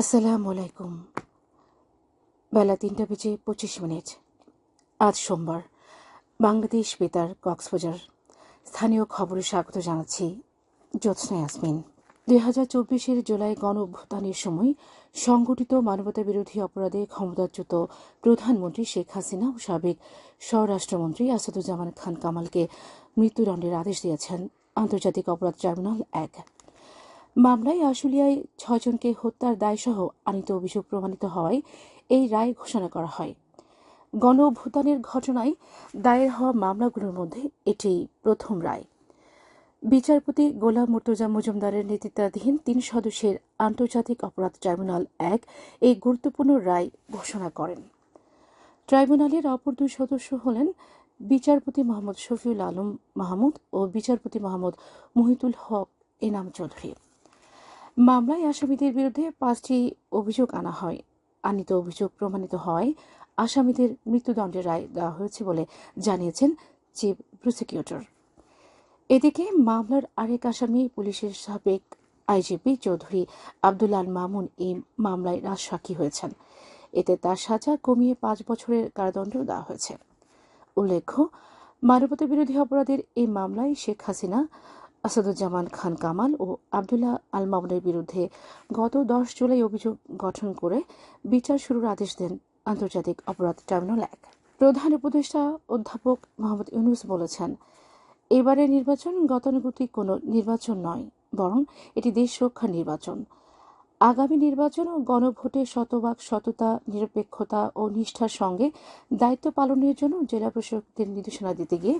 আসসালামু আলাইকুম। বেলা তিনটা বেজে পঁচিশ মিনিট। আজ সোমবার। বাংলাদেশ বেতার, কক্সবাজার। স্থানীয় খবরে স্বাগত জানাচ্ছি জ্যোৎস্না ইয়াসমিন। দুই হাজার চব্বিশের জুলাই গণ অভ্যুত্থানের সময় সংগঠিত মানবতা বিরোধী অপরাধে ক্ষমতাচ্যুত প্রধানমন্ত্রী শেখ হাসিনা ও সাবেক স্বরাষ্ট্রমন্ত্রী আসাদুজ্জামান খান কামালকে মৃত্যুদণ্ডের আদেশ দিয়েছেন আন্তর্জাতিক অপরাধ ট্রাইব্যুনাল এক। মামলায় আশুলিয়ায় ছয়জনকে হত্যার দায়সহ আনিত অভিযোগ প্রমাণিত হওয়ায় এই রায় ঘোষণা করা হয়। গণ ঘটনায় দায়ের হওয়া মামলাগুলোর মধ্যে এটি প্রথম রায়। বিচারপতি গোলাম মুর্তজা মজুমদারের নেতৃত্বাধীন তিন সদস্যের আন্তর্জাতিক অপরাধ ট্রাইব্যুনাল এক এই গুরুত্বপূর্ণ রায় ঘোষণা করেন। ট্রাইব্যুনালের অপর দুই সদস্য হলেন বিচারপতি মোহাম্মদ শফিউল আলম মাহমুদ ও বিচারপতি মোহাম্মদ মহিতুল হক এনাম চৌধুরী। মামলায় আসামিদের বিরুদ্ধে পাঁচটি অভিযোগ আনা হয়। আনিত অভিযোগ প্রমাণিত হওয়ায় আসামিদের মৃত্যুদণ্ডের রায় দেওয়া হয়েছে বলে জানিয়েছেন চিফ প্রসিকিউটর। এদিকে মামলার আরেক আসামি পুলিশের সাবেক আইজিপি চৌধুরী আব্দুল আল মামুন এই মামলায় রাজসাক্ষী হয়েছেন। এতে তার সাজা কমিয়ে পাঁচ বছরের কারাদণ্ড দেওয়া হয়েছে। উল্লেখ্য মানবতা বিরোধী অপরাধের এই মামলায় শেখ হাসিনা আসাদুজ্জামান খান কামাল ও আবদুল্লাহ আল মামুনের বিরুদ্ধে গত দশ জুলাই অভিযোগ গঠন করে বিচার শুরুর আদেশ দেন আন্তর্জাতিক অপরাধ ট্রাইব্যুনাল এক। প্রধান উপদেষ্টা অধ্যাপক মোহাম্মদ ইউনুস বলেছেন, এবারের নির্বাচন গতানুগতিক কোনো নির্বাচন নয়, বরং এটি দেশ রক্ষার নির্বাচন। আগামী নির্বাচন ও গণভোটে শতভাগ সততা, নিরপেক্ষতা ও নিষ্ঠার সঙ্গে দায়িত্ব পালনের জন্য জেলা প্রশাসকদের নির্দেশনা দিতে গিয়ে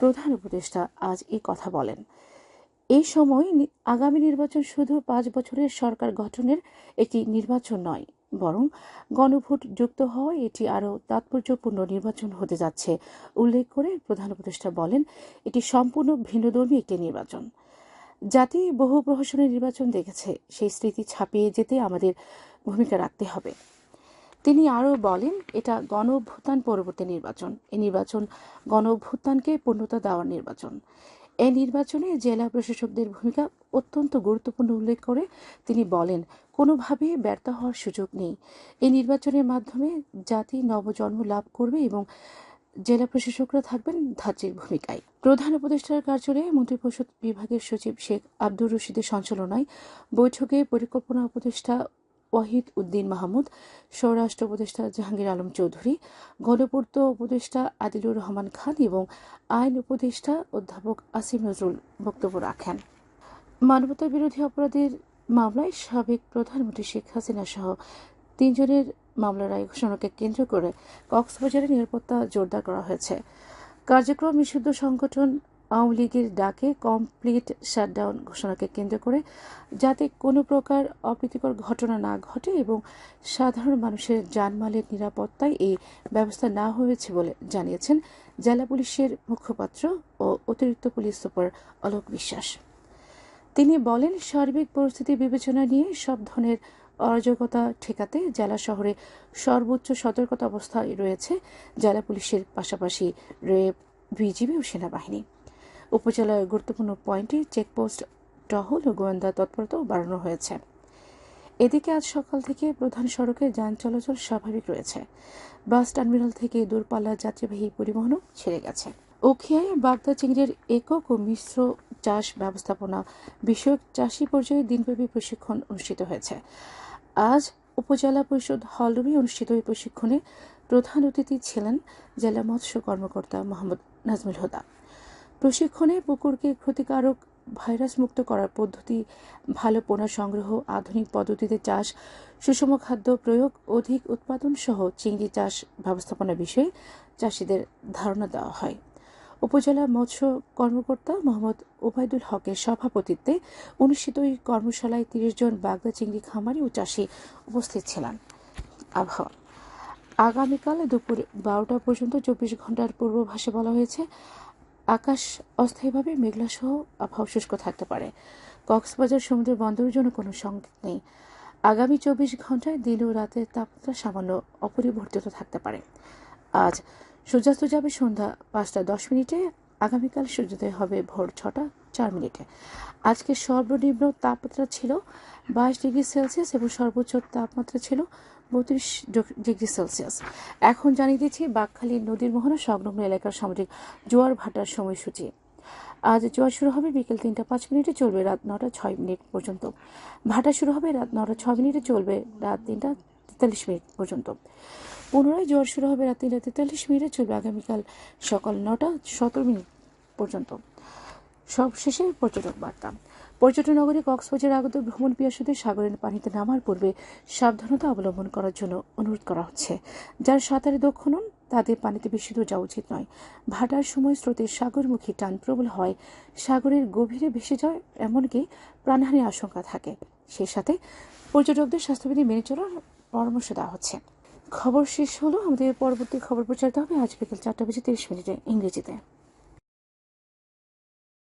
প্রধান উপদেষ্টা আজ এই কথা বলেন। এই সময় আগামী নির্বাচন শুধু পাঁচ বছরের সরকার গঠনের একটি নির্বাচন নয়, বরং গণভোট যুক্ত হওয়ায় এটি আরও তাৎপর্যপূর্ণ নির্বাচন হতে যাচ্ছে, উল্লেখ করে প্রধান উপদেষ্টা বলেন, এটি সম্পূর্ণ ভিন্নধর্মী একটি নির্বাচন। জাতি বহু প্রহসনের নির্বাচন দেখেছে, সেই স্মৃতি ছাপিয়ে যেতে আমাদের ভূমিকা রাখতে হবে। তিনি আরও বলেন, এটা গণ অভ্যুত্থান পরবর্তী নির্বাচন। এই নির্বাচন গণ অভ্যুত্থানকে পূর্ণতা দেওয়ার নির্বাচন। এই নির্বাচনে জেলা প্রশাসকদের ভূমিকা অত্যন্ত গুরুত্বপূর্ণ উল্লেখ করে তিনি বলেন, কোনোভাবে ব্যর্থ হওয়ার সুযোগ নেই। এই নির্বাচনের মাধ্যমে জাতি নবজন্ম লাভ করবে এবং জেলা প্রশাসকরা থাকবেন ধাত্রীর ভূমিকায়। প্রধান উপদেষ্টার কার্যালয়ে মন্ত্রিপরিষদ বিভাগের সচিব শেখ আব্দুর রশিদের সঞ্চালনায় বৈঠকে পরিকল্পনা উপদেষ্টা ওয়াহিদ উদ্দিন মাহমুদ, স্বরাষ্ট্র উপদেষ্টা জাহাঙ্গীর আলম চৌধুরী, গণপূর্ত উপদেষ্টা আদিলুর রহমান খান এবং আইন উপদেষ্টা অধ্যাপক আসিম নজরুল বক্তব্য রাখেন। মানবতা বিরোধী অপরাধের মামলায় সাবেক প্রধানমন্ত্রী শেখ হাসিনা সহ তিনজনের মামলার রায় ঘোষণাকে কেন্দ্র করে কক্সবাজারে নিরাপত্তা জোরদার করা হয়েছে। কার্যক্রম নিষিদ্ধ সংগঠন আওয়ামী লীগের ডাকে কমপ্লিট শাটডাউন ঘোষণাকে কেন্দ্র করে যাতে কোনো প্রকার অপ্রীতিকর ঘটনা না ঘটে এবং সাধারণ মানুষের জানমালের নিরাপত্তায় এই ব্যবস্থা না হয়েছে বলে জানিয়েছেন জেলা পুলিশের মুখপাত্র ও অতিরিক্ত পুলিশ সুপার অলোক বিশ্বাস। তিনি বলেন, সার্বিক পরিস্থিতি বিবেচনা নিয়ে সব ধরনের অরাজকতা ঠেকাতে জেলা শহরে সর্বোচ্চ সতর্কতা অবস্থায় রয়েছে জেলা পুলিশের পাশাপাশি রেব বিজিবি ও সেনাবাহিনী। উপজেলার গুরুত্বপূর্ণ পয়েন্টে চেকপোস্ট টহল ও গোয়েন্দা তৎপরতাও বাড়ানো হয়েছে। এদিকে আজ সকাল থেকে প্রধান সড়কে যান চলাচল স্বাভাবিক রয়েছে। বাস টার্মিনাল থেকে দূরপাল্লার যাত্রীবাহী পরিবহনও ছেড়ে গেছে। উখিয়ায় বাগদা চিংড়ির একক ও মিশ্র চাষ ব্যবস্থাপনা বিষয়ক চাষি পর্যায়ে দিনব্যাপী প্রশিক্ষণ অনুষ্ঠিত হয়েছে। আজ উপজেলা পরিষদ হলরুমে অনুষ্ঠিত এই প্রশিক্ষণে প্রধান অতিথি ছিলেন জেলা মৎস্য কর্মকর্তা মোহাম্মদ নাজমুল হুদা। প্রশিক্ষণে পুকুরকে ক্ষতিকারক ভাইরাস মুক্ত করার পদ্ধতি, ভালো পোনা সংগ্রহ, আধুনিক পদ্ধতিতে চাষ, সুষম খাদ্য প্রয়োগ, অধিক উৎপাদন সহ চিংড়ি চাষ ব্যবস্থাপনা বিষয়ে চাষিদের ধারণা দেওয়া হয়। উপজেলা মৎস্য কর্মকর্তা মোহাম্মদ ওবায়দুল হকের সভাপতিত্বে অনুষ্ঠিত এই কর্মশালায় তিরিশ জন বাগদা চিংড়ি খামারি ও চাষি উপস্থিত ছিলেন। আবহাওয়া। আগামীকাল দুপুর বারোটা পর্যন্ত চব্বিশ ঘণ্টার পূর্বাভাসে বলা হয়েছে আকাশ অস্থায়ীভাবে মেঘলা সহ আবহাওয়া শুষ্ক থাকতে পারে। কক্সবাজার সমুদ্র বন্দরের জন্য কোনো সংকেত নেই। আগামী চব্বিশ ঘন্টায় দিন ও রাতের তাপমাত্রা সামান্য অপরিবর্তিত থাকতে পারে। আজ সূর্যাস্ত যাবে সন্ধ্যা পাঁচটা দশ মিনিটে। আগামীকাল সূর্যোদয় হবে ভোর ছটা। চার মিনিটে। আজকে সর্বনিম্ন তাপমাত্রা ছিল বাইশ ডিগ্রি সেলসিয়াস এবং সর্বোচ্চ তাপমাত্রা ছিল বত্রিশ ডিগ্রি সেলসিয়াস। এখন জানিয়ে দিচ্ছি, বাকখালী নদীর মোহনা সংলগ্ন এলাকার সামুদ্রিক জোয়ার ভাটার সময়সূচি। আজ জোয়ার শুরু হবে বিকেল তিনটা পাঁচ মিনিটে চলবে রাত নটা ছয় মিনিট পর্যন্ত। ভাটা শুরু হবে রাত নটা ছয় মিনিটে চলবে রাত তিনটা তেতাল্লিশ মিনিট পর্যন্ত। পুনরায় জোয়ার শুরু হবে রাত তিনটা তেতাল্লিশ মিনিটে চলবে আগামীকাল সকাল নটা সতেরো মিনিট পর্যন্ত। সবশেষে পর্যটক বার্তা পর্যটন নগরী কক্সবাজার আগত ভ্রমণ পিয়াসুদের সাগরের পানিতে নামার পূর্বে সাবধানতা অবলম্বন করার জন্য অনুরোধ করা হচ্ছে। যার সাঁতারে দক্ষ নন, তাদের পানিতে বেশি দূর যাওয়া উচিত নয়। ভাটার সময় স্রোতের সাগরমুখী টান প্রবল হয়, সাগরের গভীরে ভেসে যায়, এমনকি প্রাণহানির আশঙ্কা থাকে। সেই সাথে পর্যটকদের স্বাস্থ্যবিধি মেনে চলার পরামর্শ দেওয়া হচ্ছে। খবর শেষ হলো। আমাদের পরবর্তী খবর প্রচারিত হবে আজ বিকেল চারটা বেজে তিরিশ মিনিটে ইংরেজিতে।